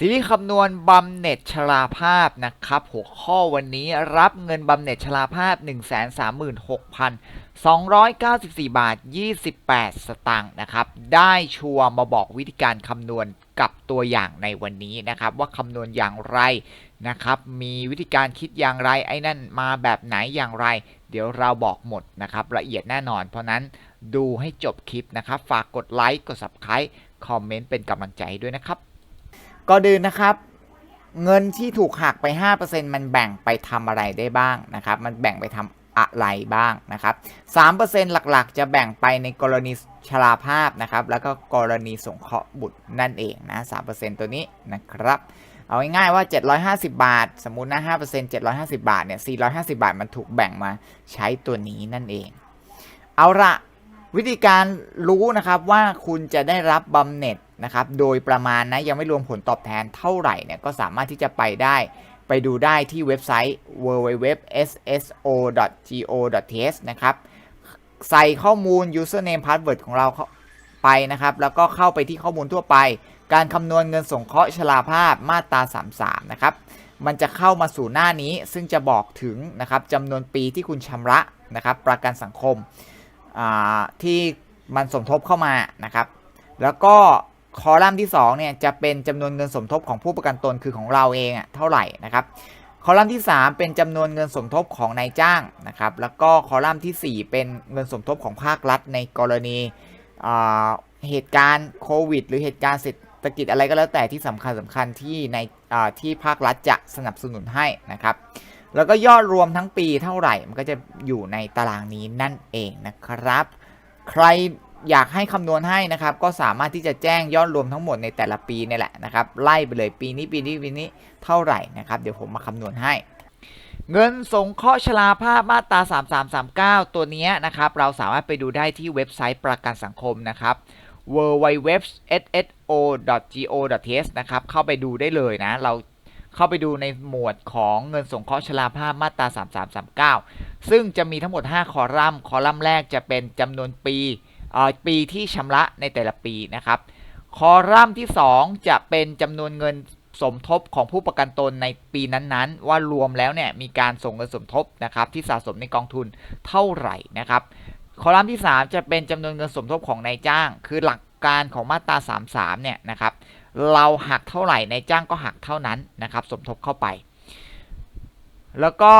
ซีรีส์คำนวณบำเหน็จชราภาพนะครับ หัวข้อวันนี้รับเงินบำเหน็จชราภาพ 136,294 บาท 28 สตางค์นะครับ ได้ชัวร์มาบอกวิธีการคำนวณกับตัวอย่างในวันนี้นะครับ ว่าคำนวณอย่างไรนะครับ มีวิธีการคิดอย่างไรไอ้นั่นมาแบบไหนอย่างไร เดี๋ยวเราบอกหมดนะครับ ละเอียดแน่นอน เพราะนั้นดูให้จบคลิปนะครับ ฝากกดไลค์กด subscribe คอมเมนต์เป็นกำลังใจด้วยนะครับ ก็ดืนนะครับ เงินที่ถูกหักไป 5%มันแบ่งไปทำอะไรได้บ้างนะครับ มันแบ่งไปทำอะไรบ้างนะครับ 3%หลักๆ จะแบ่งไปในกรณีชราภาพนะครับ แล้วก็กรณีสงเคราะห์บุตรนั่นเองนะ 3%ตัวนี้นะครับ เอาง่ายๆว่า 750 บาท สมมุตินะ 5% 750 บาท เนี่ย 450 บาท มันถูกแบ่งมาใช้ตัวนี้นั่นเอง เอาละวิธีการรู้นะครับว่าคุณจะได้รับบำเหน็จ นะครับโดยประมาณนะยังไม่รวมผลตอบแทนเท่าไหร่เนี่ยก็สามารถที่จะไปได้ไปดูได้ที่เว็บไซต์ www.sso.go.th นะครับใส่ข้อมูล username password ของเราเข้าไปนะครับ แล้วก็เข้าไปที่ข้อมูลทั่วไป การคำนวณเงินสงเคราะห์ชราภาพมาตรา 33 นะครับ มันจะเข้ามาสู่หน้านี้ซึ่งจะบอกถึงนะครับจำนวนปีที่คุณชำระนะครับ ประกันสังคมที่มันสมทบเข้ามานะครับ แล้วก็ คอลัมน์ที่ 2 เนี่ย จะเป็นจำนวนเงินสมทบของผู้ประกันตนคือของเราเองอะเท่าไหร่นะครับ คอลัมน์ที่ 3 เป็นจำนวนเงินสมทบของนายจ้างนะครับ แล้วก็คอลัมน์ที่ 4 เป็นเงินสมทบของภาครัฐในกรณีเหตุการณ์โควิด หรือเหตุการณ์เศรษฐกิจอะไรก็แล้วแต่ที่สำคัญสำคัญที่ในที่ภาครัฐจะสนับสนุนให้นะครับ แล้วก็ยอดรวมทั้งปีเท่าไหร่ มันก็จะอยู่ในตารางนี้นั่นเองนะครับ ใคร อยากให้คำนวณให้นะครับ ก็สามารถที่จะแจ้งยอดรวมทั้งหมดในแต่ละปีนี่แหละนะครับ ไล่ไปเลยปีนี้ปีนี้ปีนี้เท่าไหร่นะครับ เดี๋ยวผมมาคำนวณให้ เงินสงเคราะห์ชราภาพมาตรา3339 ตัวนี้นะครับ เราสามารถไปดูได้ที่เว็บไซต์ประกันสังคมนะครับ www.sso.go.th นะครับ เข้าไปดูได้เลยนะ เราเข้าไปดูในหมวดของเงินสงเคราะห์ชราภาพมาตรา3339 ซึ่งจะมีทั้งหมด 5 คอลัมน์ คอลัมน์แรกจะเป็นจำนวนปี ปีที่ชำระในแต่ละปีนะครับ คอลัมน์ที่ 2 จะเป็นจำนวนเงินสมทบของผู้ประกันตนในปีนั้นๆ ว่ารวมแล้วเนี่ยมีการส่งเงินสมทบนะครับที่สะสมในกองทุนเท่าไหร่นะครับ คอลัมน์ที่ 3 จะเป็นจำนวนเงินสมทบของนายจ้าง คือหลักการของมาตรา 33 เนี่ยนะครับ เราหักเท่าไหร่นายจ้างก็หักเท่านั้นนะครับ สมทบเข้าไป แล้วก็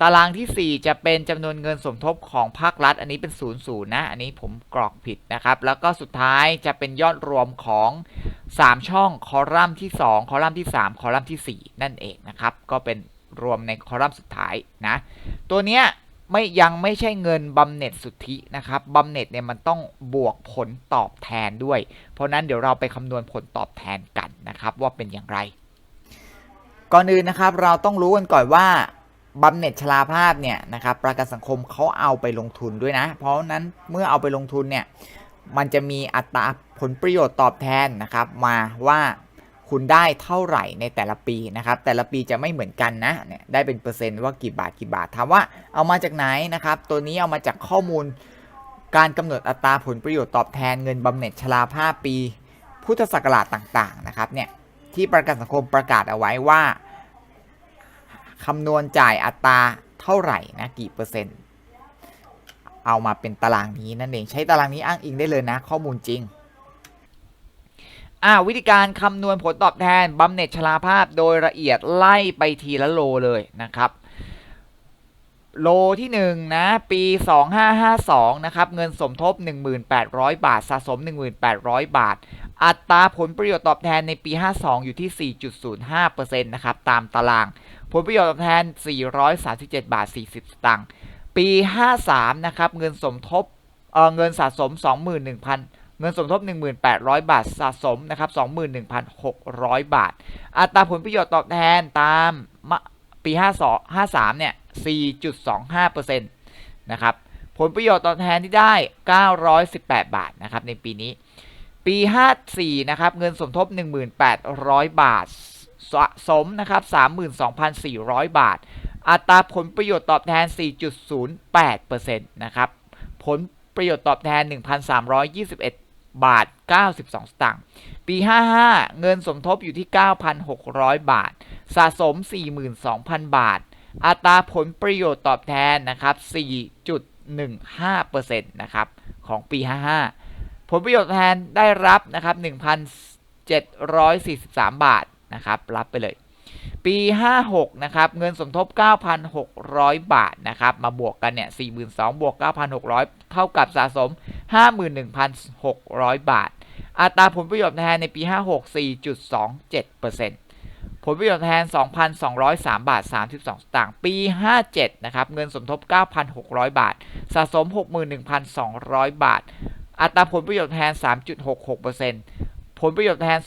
ตารางที่ 4 จะเป็นจำนวนเงินสมทบของภาครัฐ อันนี้เป็น0ูนย์นะ อันนี้ผมกรอกผิดนะครับ แล้วก็สุดท้ายจะเป็นยอดรวมของ 3 ช่องคอลัมน์ที่ 2 คอลัมน์ที่ 3 คอลัมน์ที่ 4 นั่นเองนะครับ ก็เป็นรวมในคอลัมน์สุดท้ายนะ ตัวเนี้ยไม่ยังไม่ใช่เงินบำเหน็จสุทธินะครับบำเหน็จเนี่ยมันต้องบวกผลตอบแทนด้วย เพราะนั้นเดี๋ยวเราไปคำนวณผลตอบแทนกันนะครับว่าเป็นอย่างไร ก่อนอื่นนะครับเราต้องรู้กันก่อนว่าบำเหน็จชราภาพเนี่ยนะครับประกันสังคมเขาเอาไปลงทุนด้วยนะ เพราะนั้นเมื่อเอาไปลงทุนเนี่ยมันจะมีอัตราผลประโยชน์ตอบแทนนะครับ มาว่าคุณได้เท่าไหร่ในแต่ละปีนะครับ แต่ละปีจะไม่เหมือนกันนะเนี่ยได้เป็นเปอร์เซ็นต์ว่ากี่บาทกี่บาทถามว่าเอามาจากไหนนะครับ ตัวนี้เอามาจากข้อมูลการกำหนดอัตราผลประโยชน์ตอบแทนเงินบำเหน็จชราภาพปี พุทธศักราชต่างๆนะครับเนี่ย ที่ประกันสังคมประกาศเอาไว้ว่าคำนวณจ่ายอัตราเท่าไหร่นะกี่เปอร์เซ็นต์ เอามาเป็นตารางนี้นั่นเองใช้ตารางนี้อ้างอิงได้เลยนะ ข้อมูลจริงอ่าวิธีการคำนวณผลตอบแทนบำเหน็จชราภาพโดยละเอียดไล่ไปทีละโลเลยนะครับ โลที่1นะปี 2552 นะครับ เงินสมทบ 1,800บาท สะสม 1,800 บาท อัตราผลประโยชน์ตอบแทนในปี 52 อยู่ที่ 4.05%นะครับ ตามตาราง ผลประโยชน์ตอบแทน 437 บาท 40 สตางค์ ปี 53 นะครับ เงินสมทบเเงินสะสม 21,000 เงินสมทบ 1,800 บาท สะสมนะครับ 21,600 บาท อัตราผลประโยชน์ตอบแทนตามปี 52 53 เนี่ย 4.25%นะครับ ผลประโยชน์ตอบแทนที่ได้ 918 บาทนะครับในปีนี้ ปี 54 นะครับ เงินสมทบ 1,800 บาท สะสมนะครับ 32,400 บาท อัตราผลประโยชน์ตอบแทน 4.08%นะครับ ผลประโยชน์ตอบแทน 1,321 บาท 92 สตางค์ ปี 55 เงินสมทบอยู่ที่ 9,600 บาท สะสม 42,000 บาท อัตราผลประโยชน์ตอบแทนนะครับ 4.15%นะครับ ของปี 55 ผลประโยชน์แทนได้รับนะครับ 1,743 บาทนะครับ รับไปเลย ปี 56 นะครับ เงินสมทบ 9,600 บาทนะครับ มาบวกกันเนี่ย 42,000 บวก 9,600 เท่ากับสะสม 51,600 บาท อัตราผลประโยชน์แทนในปี 56 4.27%ผลประโยชน์แทน 2,203 บาท 32 สตางค์ ปี 57 นะครับ เงินสมทบ 9,600 บาท สะสม 61,200 บาท อัตราผลประโยชน์แทน 3.66%ผลประโยชน์แทน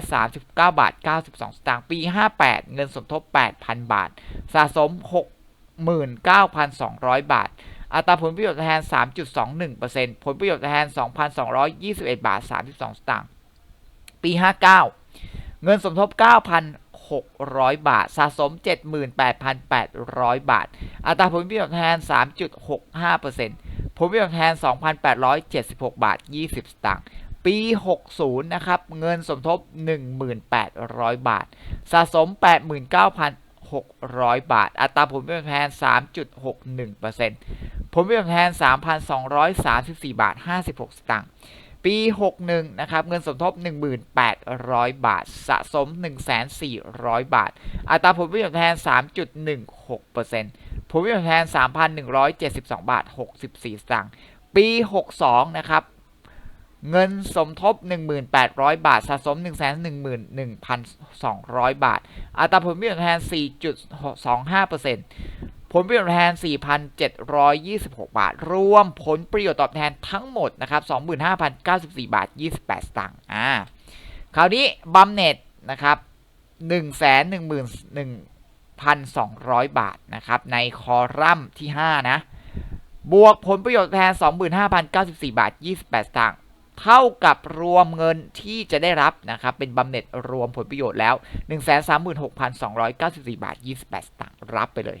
2,239 บาท 92 สตางค์ปี 58 เงินสมทบ 8,000 บาท สะสม 69,200 บาท อัตราผลประโยชน์แทน 3.21%ผลประโยชน์แทน 2,221 บาท 32 สตางค์ปี 59 เงินสมทบ 9,000 600 บาท สะสม 78,800 บาท อัตราผลประโยชน์แทน 3.65% ผลประโยชน์แทน 2,876 บาท 20 สตางค์ปี 60 นะครับ เงินสมทบ 1,800 บาท สะสม 89,600 บาท อัตราผลประโยชน์แทน 3.61%ผลประโยชน์แทน 3,234 บาท 56 สตางค์ปี 61 นะครับ เงินสมทบ 1,800 บาท สะสม 1,400 บาท อัตราผลประโยชน์แทน 3.16% ผลประโยชน์แทน 3,172 บาท 64สตางค์ปี 62 นะครับ เงินสมทบ 1,800 บาท สะสม 111,200 บาท อัตราผลประโยชน์แทน 4.25%ผลประโยชน์แทน 4,726 บาท รวมผลประโยชน์ตอบแทนทั้งหมดนะครับ 25,094 บาท 28 สตางค์อ่าคราวนี้บัมเน็ตนะครับ 1 1 1 1,200 บาทนะครับในคอลัมน์ที่ 5 นะ บวกผลประโยชน์แทน 25,094 บาท 28สตางค์เท่ากับรวมเงินที่จะได้รับนะครับเป็นบำเหน็จรวมผลประโยชน์แล้ว 136,294 บาท 28สตางค์รับไปเลย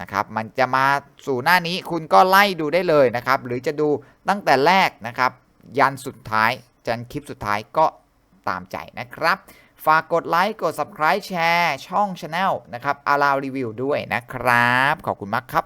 นะครับมันจะมาสู่หน้านี้คุณก็ไล่ดูได้เลยนะครับ หรือจะดูตั้งแต่แรกนะครับ ยันสุดท้ายจันคลิปสุดท้ายก็ตามใจนะครับ ฝากกดไลค์กด subscribe แชร์ ช่อง Channel นะครับอารารีวิวด้วยนะครับ ขอบคุณมากครับ